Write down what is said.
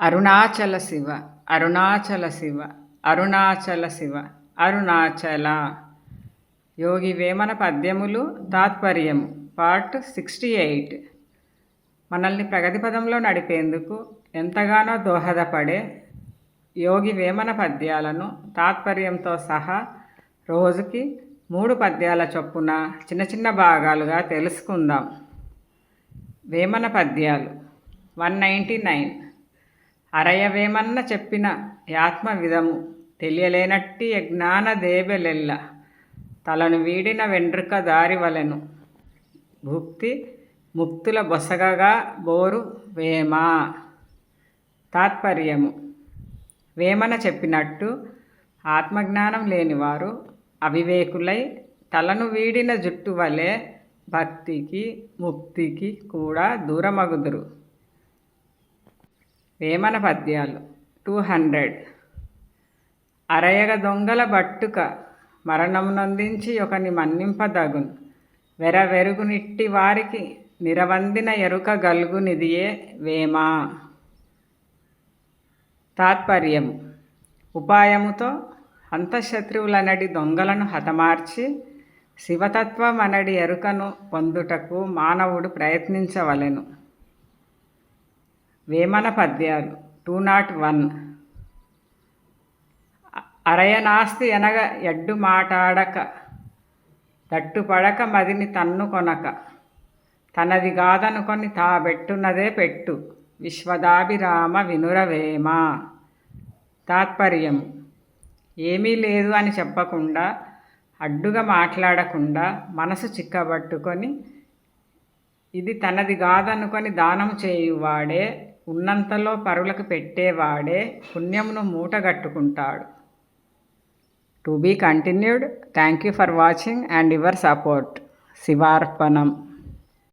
అరుణాచల శివ అరుణాచల శివ అరుణాచల శివ అరుణాచల. యోగి వేమన పద్యములు తాత్పర్యము part sixty eight. మనల్ని ప్రగతి పదంలో నడిపేందుకు ఎంతగానో దోహదపడే యోగి వేమన పద్యాలను తాత్పర్యంతో సహా రోజుకి మూడు పద్యాల చొప్పున చిన్న చిన్న భాగాలుగా తెలుసుకుందాం. వేమన పద్యాలు వన్ నైంటీ నైన్. అరయవేమన్న చెప్పిన యాత్మ విధము తెలియలేనట్టి యజ్ఞాన దేబెలెల్ల తలను వీడిన వెంట్రుక దారి వలెను భుక్తి ముక్తుల బొసగగా బోరు వేమ? తాత్పర్యము. వేమన చెప్పినట్టు ఆత్మజ్ఞానం లేనివారు అవివేకులై తలను వీడిన జుట్టు వలె భక్తికి ముక్తికి కూడా దూరమగుదురు. వేమన పద్యాలు. టూ హండ్రెడ్ అరయగ దొంగల బట్టుక మరణమునందించి ఒకని మన్నింపదగున్. వెరవెరుగునిట్టి వారికి నిరవందిన ఎరుక గల్గునిదియే వేమా. తాత్పర్యము. ఉపాయముతో అంతఃశత్రువులనడి దొంగలను హతమార్చి శివతత్వం అనడి ఎరుకను పొందుటకు మానవుడు ప్రయత్నించవలెను. వేమన పద్యాలు. Two not one. అరయనాస్తి ఎనగ ఎడ్డు మాటాడక తట్టుపడక మదిని తన్ను కొనక. తనది కాదనుకొని తా పెట్టున్నదే పెట్టు. విశ్వదాభిరామ వినురవేమ తాత్పర్యం ఏమీ లేదు అని చెప్పకుండా అడ్డుగా మాట్లాడకుండా మనసు చిక్కబట్టుకొని ఇది తనది కాదనుకొని దానం చేయువాడే ఉన్నంతలో పరులకు పెట్టేవాడే పుణ్యమును మూటగట్టుకుంటాడు to be continued thank you for watching and your support. శివార్పణం.